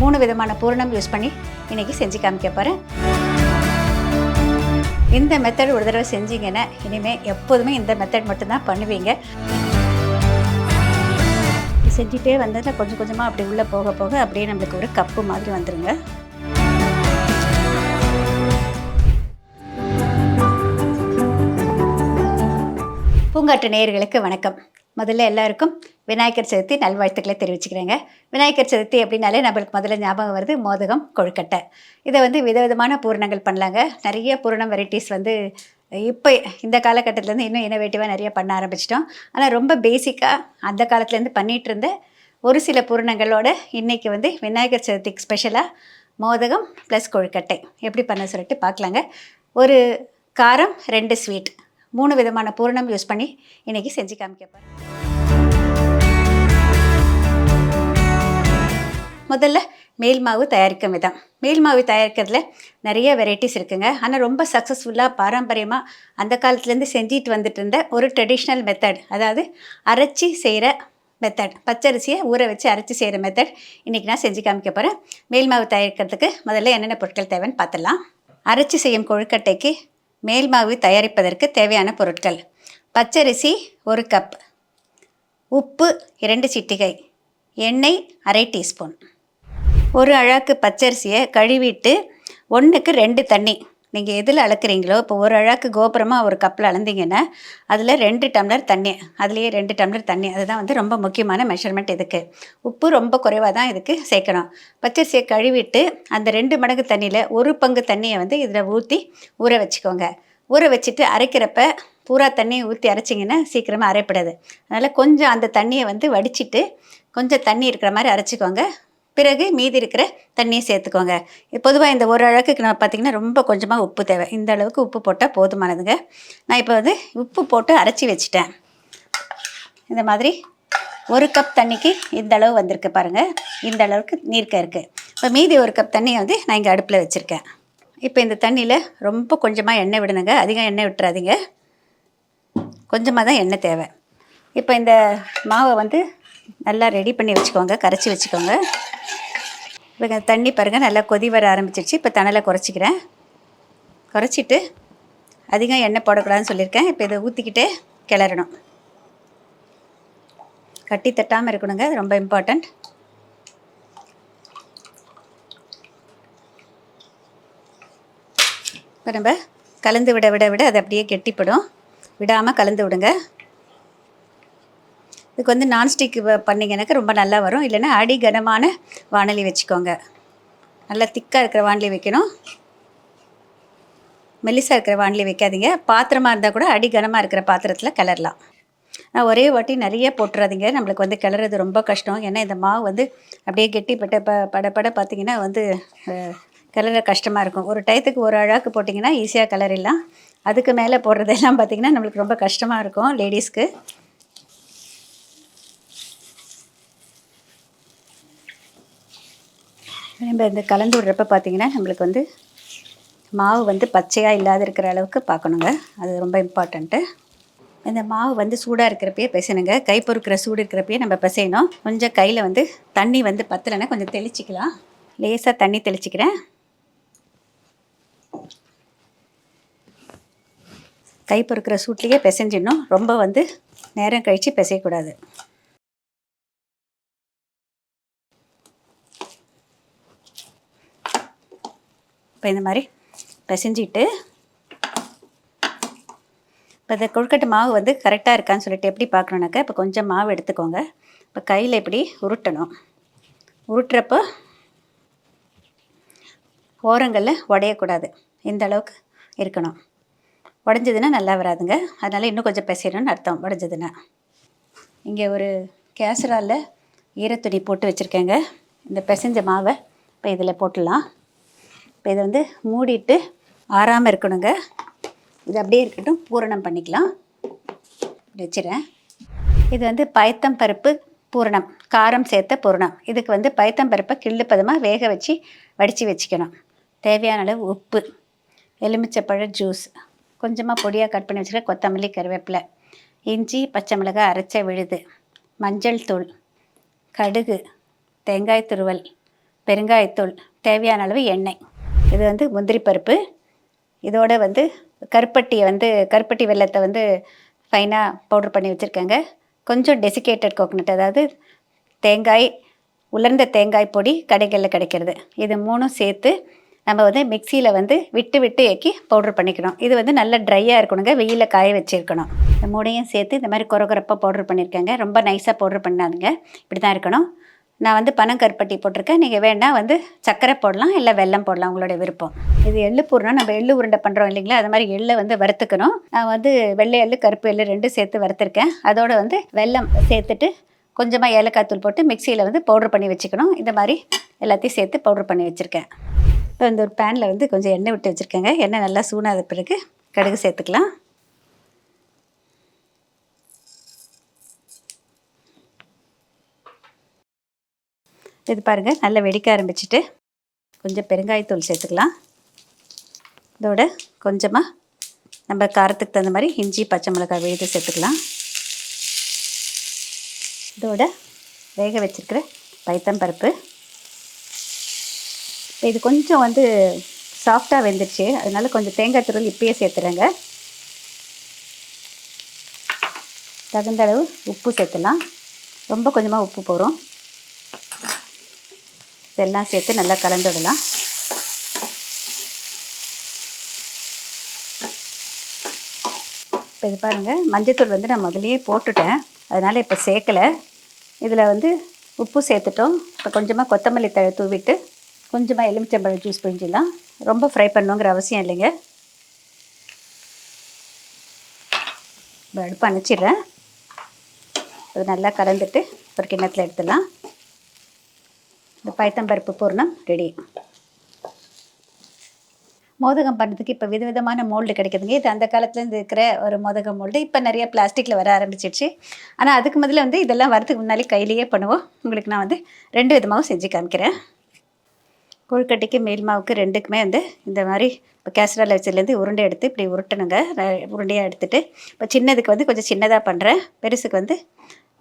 மூணு விதமான பூரணம் யூஸ் பண்ணி இன்றைக்கி செஞ்சு காமிக்க போகிறேன் இந்த மெத்தட் ஒரு தடவை செஞ்சீங்கன்னா இனிமேல் எப்போதுமே இந்த மெத்தட் மட்டும்தான் பண்ணுவீங்க. செஞ்சுட்டே வந்ததில் கொஞ்சம் கொஞ்சமாக அப்படி உள்ளே போக போக அப்படியே நம்மளுக்கு ஒரு கப்பு மாதிரி வந்துடுங்க பூங்காட்டு நேயர்களுக்கு வணக்கம். முதல்ல எல்லாருக்கும் விநாயகர் சதுர்த்தி நல்வாழ்த்துக்களை தெரிவிச்சுக்கிறேங்க. விநாயகர் சதுர்த்தி அப்படின்னாலே நம்மளுக்கு முதல்ல ஞாபகம் வருது மோதகம் கொழுக்கட்டை. இதை வந்து விதவிதமான பூரணங்கள் பண்ணலாங்க. நிறைய பூரணம் வெரைட்டிஸ் வந்து இப்போ இந்த காலகட்டத்துலேருந்து இன்னும் இனோவேட்டிவாக நிறைய பண்ண ஆரம்பிச்சிட்டோம். ஆனால் ரொம்ப பேசிக்காக அந்த காலத்துலேருந்து பண்ணிகிட்டு இருந்த ஒரு சில பூரணங்களோட இன்றைக்கி வந்து விநாயகர் சதுர்த்திக்கு ஸ்பெஷலாக மோதகம் ப்ளஸ் கொழுக்கட்டை. எப்படி பண்ண சொல்லிட்டு பார்க்கலாங்க. ஒரு காரம் ரெண்டு ஸ்வீட் மூணு விதமான பூரணம் யூஸ் பண்ணி இன்றைக்கி செஞ்சு காமிக்க முதல்ல மேல் மாவு தயாரிக்கும் விதம். மேல் மாவு தயாரிக்கிறதுல நிறைய வெரைட்டிஸ் இருக்குங்க. ஆனால் ரொம்ப சக்ஸஸ்ஃபுல்லாக பாரம்பரியமாக அந்த காலத்துலேருந்து செஞ்சிட்டு வந்துட்டு இருந்த ஒரு ட்ரெடிஷ்னல் மெத்தட் அதாவது அரைச்சி செய்கிற மெத்தட் பச்சரிசியை ஊற வச்சு அரைச்சி செய்கிற மெத்தட் இன்றைக்கி நான் செஞ்சு காமிக்க போகிறேன் மேல் மாவு தயாரிக்கிறதுக்கு முதல்ல என்னென்ன பொருட்கள் தேவைன்னு பார்த்துடலாம். அரைச்சி செய்யும் கொழுக்கட்டைக்கு மேல் மாவு தயாரிப்பதற்கு தேவையான பொருட்கள். பச்சரிசி ஒரு கப் உப்பு இரண்டு சிட்டிகை எண்ணெய் அரை டீஸ்பூன். ஒரு அழாக்கு பச்சரிசியை கழுவிட்டு ஒன்றுக்கு ரெண்டு தண்ணி. நீங்கள் எதில் அளக்குறீங்களோ இப்போ ஒரு அழாக்கு கோபுரமாக ஒரு கப்பில் அளந்தீங்கன்னா அதில் ரெண்டு டம்ளர் தண்ணி அதுலேயே ரெண்டு டம்ளர் தண்ணி. அதுதான் வந்து ரொம்ப முக்கியமான மெஷர்மெண்ட் இதுக்கு. உப்பு ரொம்ப குறைவாக தான் இதுக்கு சேர்க்கணும். பச்சரிசியை கழுவிட்டு அந்த ரெண்டு மடங்கு தண்ணியில் ஒரு பங்கு தண்ணியை வந்து இதில் ஊற்றி ஊற வச்சுக்கோங்க. ஊற வச்சுட்டு அரைக்கிறப்ப பூரா தண்ணியை ஊற்றி அரைச்சிங்கன்னா சீக்கிரமாக அரைப்படாது. அதனால் கொஞ்சம் அந்த தண்ணியை வந்து வடிச்சிட்டு கொஞ்சம் தண்ணி இருக்கிற மாதிரி அரைச்சிக்கோங்க. பிறகு மீதி இருக்கிற தண்ணியை சேர்த்துக்கோங்க. பொதுவாக இந்த ஒரு அழகுக்கு நான் பார்த்திங்கன்னா ரொம்ப கொஞ்சமாக உப்பு தேவை. இந்த அளவுக்கு உப்பு போட்டால் போதுமானதுங்க. நான் இப்போ வந்து உப்பு போட்டு அரைச்சி வச்சுட்டேன். இந்த மாதிரி ஒரு கப் தண்ணிக்கு இந்த அளவு வந்திருக்கு பாருங்கள் இந்த அளவுக்கு நீர்க்க இருக்குது இப்போ மீதி ஒரு கப் தண்ணியை வந்து நான் இங்கே அடுப்பில் வச்சுருக்கேன். இப்போ இந்த தண்ணியில் ரொம்ப கொஞ்சமாக எண்ணெய் விடணுங்க அதிகம் எண்ணெய் விட்டுறாதீங்க. கொஞ்சமாக தான் எண்ணெய் தேவை. இப்போ இந்த மாவை வந்து நல்லா ரெடி பண்ணி வச்சுக்கோங்க. கரைச்சி வச்சுக்கோங்க. இப்போ தண்ணி பாருங்கள் நல்லா கொதி வர ஆரம்பிச்சிருச்சு. இப்போ தணலை குறைச்சிக்கிறேன். குறைச்சிட்டு அதிகம் எண்ணெய் போடக்கூடாதுன்னு சொல்லியிருக்கேன். இப்போ இதை ஊற்றிக்கிட்டே கிளறணும். கட்டி தட்டாமல் இருக்கணுங்க அது ரொம்ப இம்பார்ட்டண்ட் இப்போ நம்ம கலந்து விட விட விட அது அப்படியே கெட்டிப்படும். விடாமல் கலந்து விடுங்க. இதுக்கு வந்து நான்ஸ்டிக் பண்ணிங்கனாக்கா ரொம்ப நல்லா வரும். இல்லைன்னா அடி கனமான வானொலி வச்சுக்கோங்க. நல்லா திக்காக இருக்கிற வானொலி வைக்கணும். மெல்லிசாக இருக்கிற வானொலி வைக்காதீங்க. பாத்திரமாக இருந்தால் கூட அடி கனமாக இருக்கிற பாத்திரத்தில் கிளறலாம். நான் ஒரே வாட்டி நிறைய போட்டுறாதீங்க. நம்மளுக்கு வந்து கிளறது ரொம்ப கஷ்டம். ஏன்னா இந்த மாவு வந்து அப்படியே கெட்டிப்பட்ட ப பட பட பார்த்திங்கன்னா வந்து கிளற கஷ்டமாக இருக்கும். ஒரு டயத்துக்கு ஒரு அழாக்கு போட்டிங்கன்னா ஈஸியாக கிளறிடலாம். அதுக்கு மேலே போடுறதெல்லாம் பார்த்திங்கன்னா நம்மளுக்கு ரொம்ப கஷ்டமாக இருக்கும் லேடிஸ்க்கு நம்ம இந்த கலந்து விடுறப்ப பார்த்தீங்கன்னா நம்மளுக்கு வந்து மாவு வந்து பச்சையாக இல்லாத இருக்கிற அளவுக்கு பார்க்கணுங்க. அது ரொம்ப இம்பார்ட்டண்ட்டு இந்த மாவு வந்து சூடாக இருக்கிறப்பயே பிசையணுங்க. கை பொறுக்கிற சூடு இருக்கிறப்பயே நம்ம பிசையணும். கொஞ்சம் கையில் வந்து தண்ணி வந்து பத்தலைன்னா கொஞ்சம் தெளிச்சிக்கலாம். லேசாக தண்ணி தெளிச்சிக்கிறேன். கை பொறுக்கிற சூட்லேயே பிசைஞ்சிடணும். ரொம்ப வந்து நேரம் கழித்து பிசையக்கூடாது. இப்போ இந்த மாதிரி பிசைஞ்சிட்டு இப்போ இந்த கொழுக்கட்டை மாவு வந்து கரெக்டாக இருக்கான்னு சொல்லிட்டு எப்படி பார்க்கணுன்னாக்கா இப்போ கொஞ்சம் மாவு எடுத்துக்கோங்க. இப்போ கையில் இப்படி உருட்டணும். உருட்டுறப்போ ஓரங்களில் உடையக்கூடாது. இந்த அளவுக்கு இருக்கணும். உடஞ்சதுன்னா நல்லா வராதுங்க. அதனால் இன்னும் கொஞ்சம் பிசையணும்னு அர்த்தம் உடஞ்சதுன்னா. இங்கே ஒரு கேசராலில் ஈரத்துணி போட்டு வச்சுருக்கேங்க. இந்த பிசைஞ்ச மாவை இப்போ இதில் போட்டுடலாம். இப்போ இதை வந்து மூடிட்டு ஆறாமல் இருக்கணுங்க. இது அப்படியே இருக்கட்டும் பூரணம் பண்ணிக்கலாம். வச்சுறேன் வச்சிடுறேன். இது வந்து பயத்தம் பருப்பு பூரணம் காரம் சேர்த்த பூரணம். இதுக்கு வந்து பயத்தம் பருப்பை கிள்ளு பதமாக வேக வச்சு வடித்து வச்சுக்கணும். தேவையான அளவு உப்பு எலுமிச்சப்பழ ஜூஸ் கொஞ்சமாக பொடியாக கட் பண்ணி வச்சுருக்க கொத்தமல்லி கருவேப்பிலை இஞ்சி பச்சை மிளகாய் அரைச்ச விழுது மஞ்சள் தூள் கடுகு தேங்காய் துருவல் பெருங்காயத்தூள் தேவையான அளவு எண்ணெய். இது வந்து முந்திரி பருப்பு. இதோட வந்து கருப்பட்டியை வந்து கருப்பட்டி வெள்ளத்தை வந்து ஃபைனாக பவுடர் பண்ணி வச்சுருக்கேங்க. கொஞ்சம் டெசிகேட்டட் கோகனட் அதாவது தேங்காய் உலர்ந்த தேங்காய் பொடி கடைகளில் கிடைக்கிறது. இது மூணும் சேர்த்து நம்ம வந்து மிக்சியில் வந்து விட்டு விட்டு ஏக்கி பவுடர் பண்ணிக்கணும். இது வந்து நல்லா ட்ரையாக இருக்கணுங்க. வெயிலில் காய வச்சுருக்கணும். இந்த மூணையும் சேர்த்து இந்த மாதிரி குறகுறப்பாக பவுடர் பண்ணியிருக்கேங்க ரொம்ப நைஸாக பவுடர் பண்ணாதுங்க. இப்படி தான் இருக்கணும். நான் வந்து பனங்கருப்பட்டி போட்டிருக்கேன். நீங்கள் வேணால் வந்து சர்க்கரை போடலாம் இல்லை வெல்லம் போடலாம் உங்களோட விருப்பம். இது எள்ளு பூர்ணம் நம்ம எள்ளு உருண்டை பண்ணுறோம் இல்லைங்களா? அது மாதிரி எள்ளை வந்து வறுத்துக்கணும். நான் வந்து வெள்ளை எள்ளு கருப்பு எள்ளு ரெண்டும் சேர்த்து வறுத்துருக்கேன். அதோடு வந்து வெல்லம் சேர்த்துட்டு கொஞ்சமாக ஏலக்காய் தூள் போட்டு மிக்சியில் வந்து பவுடர் பண்ணி வச்சுக்கணும். இந்த மாதிரி எல்லாத்தையும் சேர்த்து பவுடர் பண்ணி வச்சுருக்கேன். இப்போ இந்த ஒரு பேனில் வந்து கொஞ்சம் எண்ணெய் விட்டு வச்சுருக்கேங்க. எண்ணெய் நல்லா சூடாத பிறகு கடுகு சேர்த்துக்கலாம். இது பாருங்கள் நல்லா வெடிக்க ஆரம்பிச்சிட்டு கொஞ்சம் பெருங்காயத்தூள் சேர்த்துக்கலாம். இதோட கொஞ்சமாக நம்ம காரத்துக்கு தகுந்த மாதிரி இஞ்சி பச்சை மிளகாய் விழுது சேர்த்துக்கலாம். இதோட வேக வச்சுருக்கிற பைத்தம்பருப்பு இப்போ இது கொஞ்சம் வந்து சாஃப்டாக வெந்துருச்சு. அதனால கொஞ்சம் தேங்காய் துருள் இப்பயே சேர்த்துறேங்க. தகுந்த அளவு உப்பு சேர்த்துலாம். ரொம்ப கொஞ்சமாக உப்பு போகிறோம் இதெல்லாம் சேர்த்து நல்லா கலந்து விடலாம் இப்போ இது பாருங்கள் மஞ்சத்தூள் வந்து நான் முதலையே போட்டுட்டேன். அதனால் இப்போ சேர்க்கலை. இதில் வந்து உப்பு சேர்த்துட்டோம். இப்போ கொஞ்சமாக கொத்தமல்லி தழை தூவிட்டு கொஞ்சமாக எலுமிச்சம்பழம் ஜூஸ் பிழிஞ்சிடலாம். ரொம்ப ஃப்ரை பண்ணுங்கிற அவசியம் இல்லைங்க. இப்போ அடுப்பு அணைச்சிடுறேன். அது நல்லா கலந்துட்டு ஒரு கிண்ணத்தில் எடுத்துடலாம். இந்த பயத்தம்பருப்பு பூர்ணம் ரெடி மோதகம் பண்ணுறதுக்கு இப்போ விதவிதமான மோல்டு கிடைக்குதுங்க. இது அந்த காலத்துலேருந்து இருக்கிற ஒரு மோதகம் மோல்டு இப்போ நிறைய பிளாஸ்டிக்கில் வர ஆரம்பிச்சிடுச்சு. ஆனால் அதுக்கு முதல்ல வந்து இதெல்லாம் வரதுக்கு முன்னாலே கையிலேயே பண்ணுவோம். உங்களுக்கு நான் வந்து ரெண்டு விதமாகவும் செஞ்சு காமிக்கிறேன். கொழுக்கட்டைக்கு மேல் மாவுக்கு ரெண்டுக்குமே வந்து இந்த மாதிரி இப்போ கேசரால் வச்சதுலேருந்து உருண்டை எடுத்து இப்படி உருட்டணுங்க. உருண்டையாக எடுத்துகிட்டு இப்போ சின்னதுக்கு வந்து கொஞ்சம் சின்னதாக பண்ணுறேன் பெருசுக்கு வந்து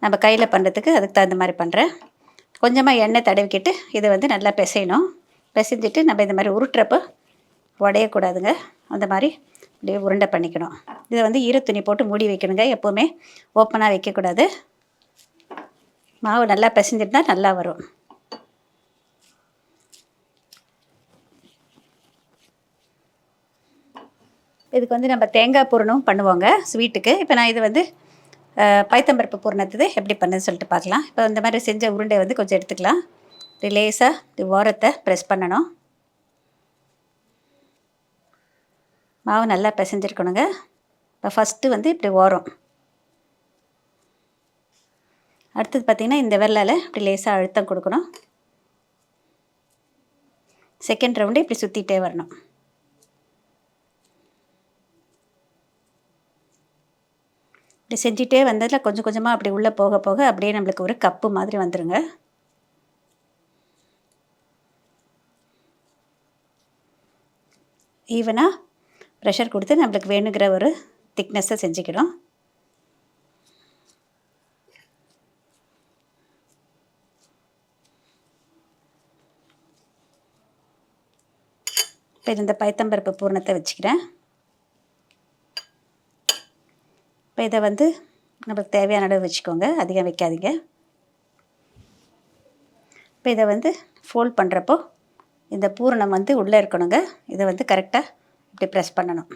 நம்ம கையில் பண்ணுறதுக்கு அதுக்கு தகுந்த மாதிரி பண்ணுறேன் கொஞ்சமாக எண்ணெய் தடவிக்கிட்டு இதை வந்து நல்லா பிசையணும். பிசைஞ்சிட்டு நம்ம இந்த மாதிரி உருட்டுறப்போ உடையக்கூடாதுங்க. அந்த மாதிரி அப்படியே உருண்டை பண்ணிக்கணும். இதை வந்து ஈர துணி போட்டு மூடி வைக்கணுங்க. எப்போவுமே ஓப்பனாக வைக்கக்கூடாது. மாவு நல்லா பிசைஞ்சிட்டுனா நல்லா வரும். இதுக்கு வந்து நம்ம தேங்காய் பூரணம் பண்ணுவோங்க ஸ்வீட்டுக்கு இப்போ நான் இது வந்து பைத்தம்பருப்பு பூரணத்துது எப்படி பண்ணுன்னு சொல்லிட்டு பார்க்கலாம். இப்போ இந்த மாதிரி செஞ்ச உருண்டை வந்து கொஞ்சம் எடுத்துக்கலாம். இப்படி லேசாக ஓரத்தை ப்ரெஸ் பண்ணணும். மாவு நல்லா பிசைஞ்சிருக்கணுங்க. இப்போ ஃபஸ்ட்டு வந்து இப்படி ஓரம். அடுத்தது பார்த்திங்கன்னா இந்த வெள்ளால் இப்படி லேசாக அழுத்தம் கொடுக்கணும். செகண்ட் ரவுண்டு இப்படி சுற்றிட்டே வரணும். இப்படி செஞ்சிட்டே வந்ததில் கொஞ்சம் கொஞ்சமாக அப்படி உள்ளே போக போக அப்படியே நம்மளுக்கு ஒரு கப்பு மாதிரி வந்துடுங்க ஈவனாக ப்ரெஷர் கொடுத்து நம்மளுக்கு வேணுங்கிற ஒரு திக்னஸை செஞ்சுக்கிறோம் இப்போ இந்த பைத்தம்பருப்பு பூர்ணத்தை வச்சுக்கிறேன். இப்போ இதை வந்து நம்மளுக்கு தேவையான அளவு வச்சுக்கோங்க. அதிகம் வைக்காதீங்க. இப்போ இதை வந்து ஃபோல்ட் பண்ணுறப்போ இந்த பூரணம் வந்து உள்ளே இருக்கணுங்க. இதை வந்து கரெக்டாக இப்படி ப்ரெஸ் பண்ணணும்.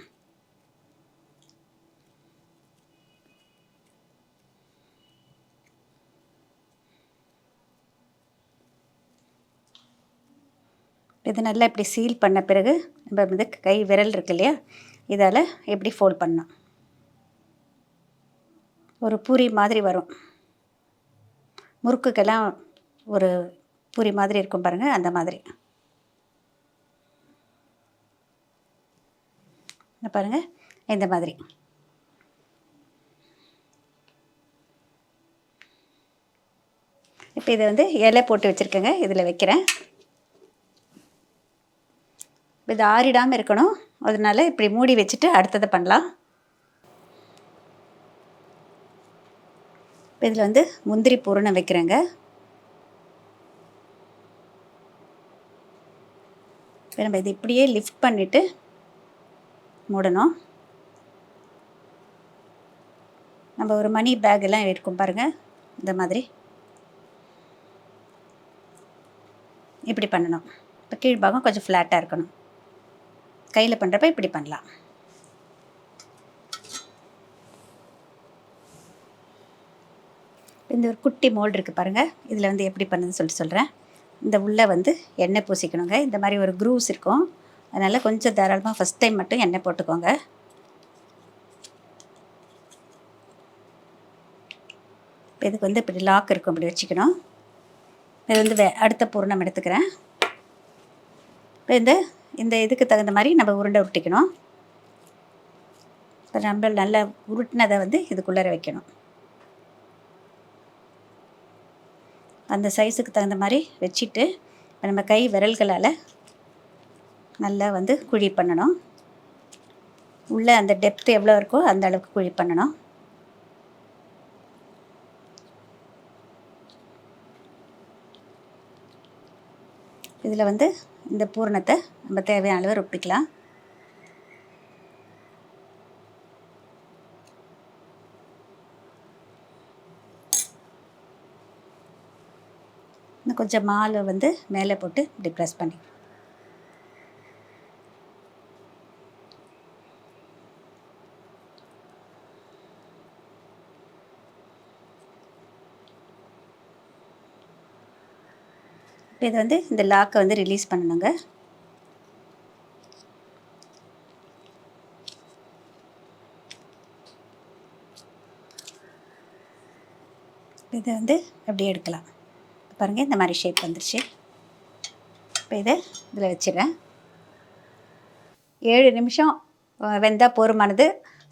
இது நல்லா இப்படி சீல் பண்ண பிறகு நம்ம வந்து கை விரல் இருக்கு இல்லையா? இதால் எப்படி ஃபோல்ட் பண்ணணும்? ஒரு பூரி மாதிரி வரும். முறுக்குக்கெல்லாம் ஒரு பூரி மாதிரி இருக்கும் பாருங்கள் அந்த மாதிரி. பாருங்கள் இந்த மாதிரி. இப்போ இதை வந்து இலை போட்டு வச்சுருக்கேங்க இதில் வைக்கிறேன். இது ஆறிடாமல் இருக்கணும் அதனால் இப்படி மூடி வச்சுட்டு அடுத்ததை பண்ணலாம். இதில் வந்து முந்திரி பூரணம் வைக்கிறேங்க. இப்போ நம்ம இது இப்படியே லிஃப்ட் பண்ணிவிட்டு மூடணும். நம்ம ஒரு மணி பேக் எல்லாம் இருக்கும் பாருங்கள் இந்த மாதிரி. இப்படி பண்ணணும். இப்போ கீழ்பாகம் கொஞ்சம் ஃப்ளாட்டாக இருக்கணும். கையில் பண்ணுறப்ப இப்படி பண்ணலாம். இந்த ஒரு குட்டி மோல்டு இருக்குது பாருங்கள் இதில் வந்து எப்படி பண்ணுதுன்னு சொல்லிட்டு சொல்கிறேன் இந்த உள்ளே வந்து எண்ணெய் பூசிக்கணுங்க. இந்த மாதிரி ஒரு க்ரூஸ் இருக்கும். அதனால் கொஞ்சம் தாராளமாக ஃபஸ்ட் டைம் மட்டும் எண்ணெய் போட்டுக்கோங்க. இதுக்கு வந்து இப்படி லாக் இருக்கும். இப்படி வச்சுக்கணும். இது வந்து வே அடுத்த பூர்ணம் எடுத்துக்கிறேன். இப்போ இந்த இந்த இதுக்கு தகுந்த மாதிரி நம்ம உருண்டை உருட்டிக்கணும். இப்போ நம்ம நல்லா உருட்டினதை வந்து இதுக்குள்ளார வைக்கணும். அந்த சைஸுக்கு தகுந்த மாதிரி வச்சுட்டு இப்போ நம்ம கை விரல்களால் நல்லா வந்து குழி பண்ணணும். உள்ளே அந்த டெப்த் எவ்வளோ இருக்கோ அந்த அளவுக்கு குழி பண்ணணும். இதில் வந்து இந்த பூரணத்தை நம்ம தேவையான அளவு ரொப்பிக்கலாம். இன்னும் கொஞ்சம் மாலை வந்து மேலே போட்டு இப்படி ப்ரெஸ் பண்ணி. இப்போ இது வந்து இந்த லாக்கை வந்து ரிலீஸ் பண்ணணுங்க. இதை வந்து அப்படியே எடுக்கலாம். பாருங்கள் இந்த மாதிரி ஷேப் வந்துருச்சு. இப்போ இதை இதில் வச்சிடுறேன். ஏழு நிமிஷம் வெந்தால் போருமானது.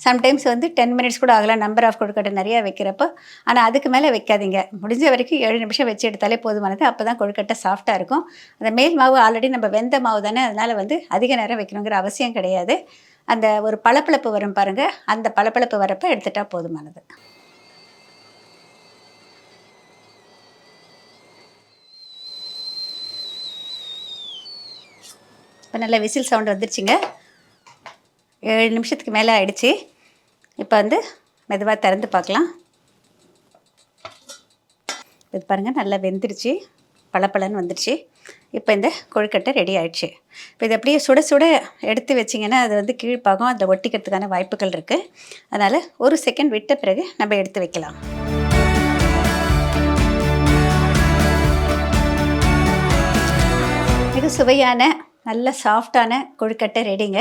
சம்டைம்ஸ் வந்து டென் மினிட்ஸ் கூட ஆகலாம் நம்பர் ஆஃப் கொழுக்கட்டை நிறையா வைக்கிறப்போ. ஆனால் அதுக்கு மேலே வைக்காதீங்க. முடிஞ்ச வரைக்கும் ஏழு நிமிஷம் வச்சு எடுத்தாலே போதுமானது. அப்போ தான் கொழுக்கட்டை சாஃப்டாக இருக்கும். அந்த மேல் மாவு ஆல்ரெடி நம்ம வெந்த மாவு தானே அதனால் வந்து அதிக நேரம் வைக்கணுங்கிற அவசியம் கிடையாது. அந்த ஒரு பளபளப்பு வரும் பாருங்கள் அந்த பளபளப்பு வரப்போ எடுத்துட்டால் போதுமானது. இப்போ நல்ல விசில் சவுண்ட் வந்துருச்சுங்க. ஏழு நிமிஷத்துக்கு மேலே ஆயிடுச்சு. இப்போ வந்து மெதுவாக திறந்து பார்க்கலாம். இது பாருங்கள் நல்லா வெந்துருச்சு. பளபளன்னு வந்துருச்சு. இப்போ இந்த கொழுக்கட்டை ரெடி ஆயிடுச்சு. இப்போ இது அப்படியே சுட சுட எடுத்து வச்சிங்கன்னா அது வந்து கீழ்ப்பாகம் அதில் ஒட்டிக்கிறதுக்கான வாய்ப்புகள் இருக்குது அதனால் ஒரு செகண்ட் விட்ட பிறகு நம்ம எடுத்து வைக்கலாம். மிக சுவையான நல்ல சாஃப்டான கொழுக்கட்டை ரெடிங்க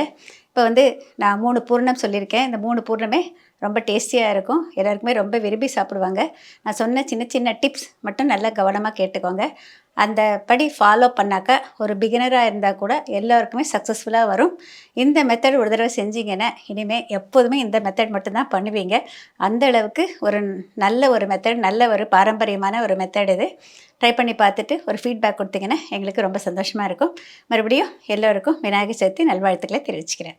இப்போ வந்து நான் மூணு பூர்ணம் சொல்லியிருக்கேன். இந்த மூணு பூர்ணமே ரொம்ப டேஸ்டியாக இருக்கும். எல்லாருக்குமே ரொம்ப விரும்பி சாப்பிடுவாங்க. நான் சொன்ன சின்ன சின்ன டிப்ஸ் மட்டும் நல்லா கவனமாக கேட்டுக்கோங்க. அந்த படி ஃபாலோ பண்ணாக்க ஒரு பிகினராக இருந்தால் கூட எல்லாருக்குமே சக்ஸஸ்ஃபுல்லாக வரும். இந்த மெத்தட் ஒரு தடவை செஞ்சீங்கன்னா இனிமேல் எப்போதுமே இந்த மெத்தட் மட்டும்தான் பண்ணுவீங்க. அந்த அளவுக்கு ஒரு நல்ல ஒரு மெத்தட் நல்ல ஒரு பாரம்பரியமான ஒரு மெத்தட் இது. ட்ரை பண்ணி பார்த்துட்டு ஒரு ஃபீட்பேக் கொடுத்தீங்கன்னா எங்களுக்கு ரொம்ப சந்தோஷமாக இருக்கும். மறுபடியும் எல்லோருக்கும் விநாயகர் சதுர்த்தி நல்வாழ்த்துக்களை தெரிவிச்சுக்கிறேன்.